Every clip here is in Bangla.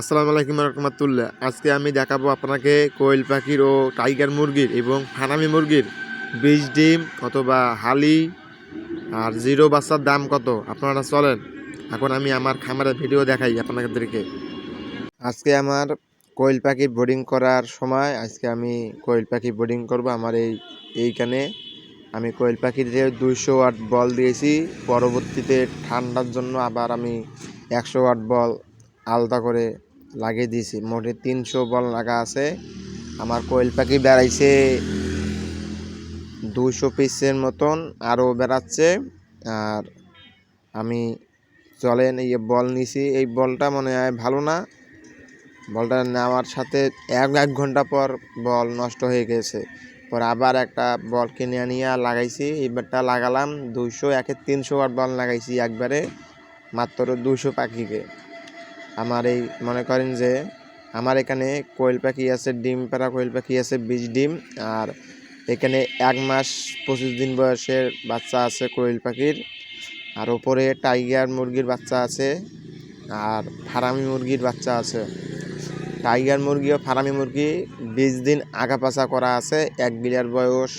আসসালামু আলাইকুম রহমতুল্লাহ। আজকে আমি দেখাবো আপনাকে কোয়েল পাখির ও টাইগার মুরগির এবং ফানামি মুরগির বীজ, ডিম অথবা হালি আর জিরো বাচ্চার দাম কত? আপনারা চলেন, এখন আমি আমার খামারের ভিডিও দেখাই আপনাদেরকে। আজকে আমার কোয়েল পাখি বোর্ডিং করার সময় আজকে আমি কোয়েল পাখি বোর্ডিং করব। আমার এই, এইখানে আমি কোয়েল পাখিতে দুইশো ওয়াট বল দিয়েছি, পরবর্তীতে ঠান্ডার জন্য আবার আমি একশো ওয়াট বল আলাদা করে লাগিয়ে দিয়েছি। মোটে তিনশো বল লাগা আছে। আমার কোয়েল পাখি বেড়াইছে দুশো পিসের মতন, আরও বেড়াচ্ছে। আর আমি চলেন, এই বল নিছি। এই বলটা মনে হয় ভালো না। বলটা নেওয়ার সাথে এক এক ঘণ্টা পর বল নষ্ট হয়ে গেছে। পর আবার একটা বল কিনে নিয়ে লাগাইছি। এবারটা লাগালাম দুইশো, একে তিনশো ওয়াট বল লাগাইছি একবারে। মাত্র দুশো পাখিকে। আমার এই, মনে করেন যে আমার এখানে কোয়েল পাখি আছে, ডিম পাড়া কোয়েল পাখি আছে বীজ ডিম, আর এখানে এক মাস পঁচিশ দিন বয়সের বাচ্চা আছে কোয়েল পাখির, আর ওপরে টাইগার মুরগির বাচ্চা আছে, আর ফারামি মুরগির বাচ্চা আছে। টাইগার মুরগি ও ফারামি মুরগি বিশ দিন আগা পাছা করা আছে, এক বিলিয়ার বয়স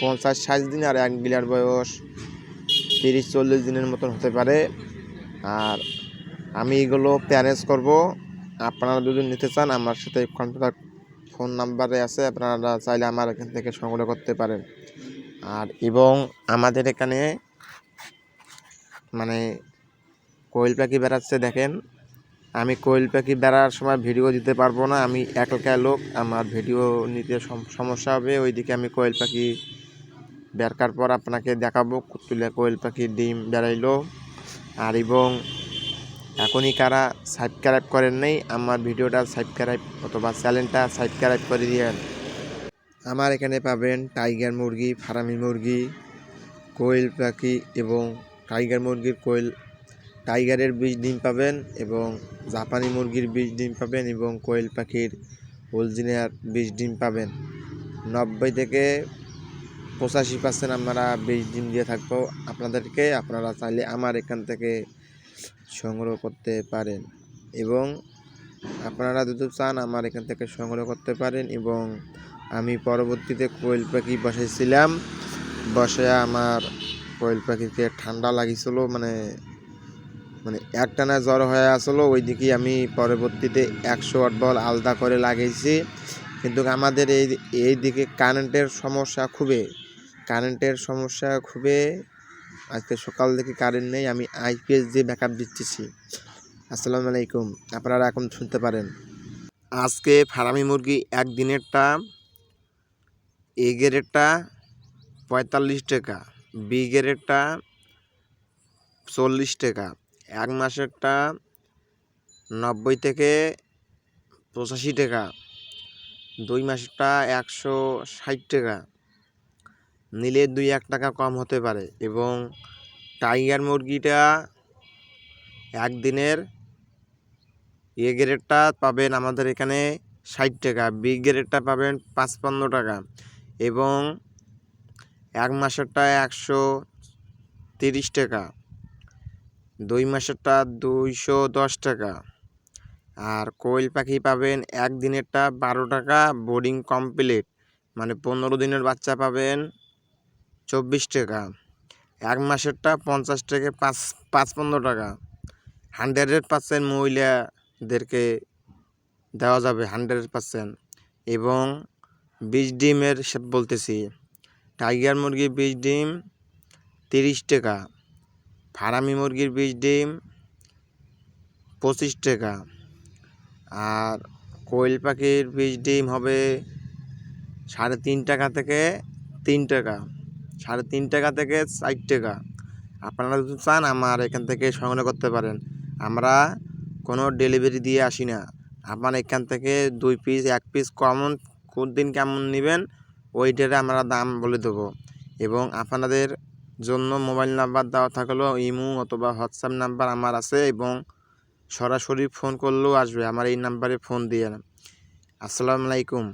পঞ্চাশ ষাট দিন আর এক বিলিয়ার বয়স তিরিশ চল্লিশ দিনের মতন হতে পারে, আর আমি এগুলো প্যারেজ করব। আপনারা যদি নিতে চান, আমার সাথে কন্ট্যাক্ট ফোন নাম্বারে আছে, আপনারা চাইলে আমার এখান থেকে সংগ্রহ করতে পারেন। আর এবং আমাদের এখানে মানে কোয়েল পাখি বেড়াচ্ছে দেখেন। আমি কোয়েল পাখি বেড়ার সময় ভিডিও দিতে পারব না, আমি একা লোক, আমার ভিডিও নিতে সম- সমস্যা হবে। ওইদিকে আমি কোয়েল পাখি বেরকার পর আপনাকে দেখাবো তুলে কোয়েল পাখির ডিম বেড়াইলো। আর এবং এখনই কারা সাবস্ক্রাইব করেন নাই, আমার ভিডিওটা সাবস্ক্রাইব অথবা চ্যানেলটা সাবস্ক্রাইব করে দিয়েন। আমার এখানে পাবেন টাইগার মুরগি, ফারামি মুরগি, কোয়েল পাখি এবং টাইগার মুরগির কোয়েল। টাইগারের বীজ ডিম পাবেন এবং জাপানি মুরগির বীজ ডিম পাবেন এবং কোয়েল পাখির অরিজিনাল বীজ ডিম পাবেন। নব্বই থেকে পঁচাশি পার্সেন্ট আমরা বীজ ডিম দিয়ে থাকব। আপনাদেরকে, আপনারা চাইলে আমার এখান থেকে সংগ্রহ করতে পারেন এবং আপনারা যদি চান আমার এখান থেকে সংগ্রহ করতে পারেন এবং আমি পরবর্তীতে কোয়েল পাখি বসাইছিলাম বসে আমার কোয়েল পাখিকে ঠান্ডা লাগিয়েছিল মানে মানে একটানা জ্বর হয়ে আসলো, ওইদিকে আমি পরবর্তীতে একশো ওয়াট বল আলাদা করে লাগিয়েছি কিন্তু আমাদের এই এই দিকে কারেন্টের সমস্যা খুবই কারেন্টের সমস্যা খুবই আজকে সকাল থেকে কারেন্ট নেই, আমি আইপিএস দিয়ে ব্যাকআপ দিচ্ছি। আসসালামু আলাইকুম, আপনারা এখন শুনতে পারেন। আজকে ফার্মি মুরগি একদিনেরটা এ গ্রেডেরটা পঁয়তাল্লিশ টাকা বি গ্রেডেরটা চল্লিশ টাকা, এক মাসেরটা নব্বই থেকে পঁচাশি টাকা, দুই মাসেরটা একশো ষাট টাকা। নিলে দুই এক টাকা কম হতে পারে এবং টাইগার মুরগিটা একদিনের এ গ্রেডটা পাবেন আমাদের এখানে ষাট টাকা, বি গ্রেডটা পাবেন পাঁচপান্ন টাকা এবং এক মাসেরটা একশো তিরিশ টাকা, দুই মাসেরটা দুইশো দশ টাকা আর কোয়েল পাখি পাবেন একদিনেরটা বারো টাকা, বোর্ডিং কমপ্লিট মানে পনেরো দিনের বাচ্চা পাবেন চব্বিশ টাকা। এক মাসেরটা পঞ্চাশ থেকে পাঁচ পাঁচ পনেরো টাকা। হান্ড্রেড পার্সেন্ট মহিলাদেরকে দেওয়া যাবে হান্ড্রেড পার্সেন্ট। এবং বীজ ডিমের বলতেছি। টাইগার মুরগির বীজ ডিম তিরিশ টাকা। ফারামি মুরগির বীজ ডিম পঁচিশ টাকা। আর কোয়েল পাখির বীজ ডিম হবে সাড়ে তিন টাকা থেকে তিন টাকা। সাড়ে তিন টাকা থেকে চার টাকা। আপনারা যদি চান আমার এখান থেকে সংগ্রহ করতে পারেন। আমরা কোনো ডেলিভারি দিয়ে আসি না। আপনার এখান থেকে দুই পিস এক পিস কমন, কোন দিন কেমন নেবেন, ওইটারে আমরা দাম বলে দেবো। এবং আপনাদের জন্য মোবাইল নাম্বার দেওয়া থাকলেও ইমো অথবা হোয়াটসঅ্যাপ নাম্বার আমার আছে এবং সরাসরি ফোন করলেও আসবে। আমার এই নাম্বারে ফোন দিয়ে। আসসালামু আলাইকুম।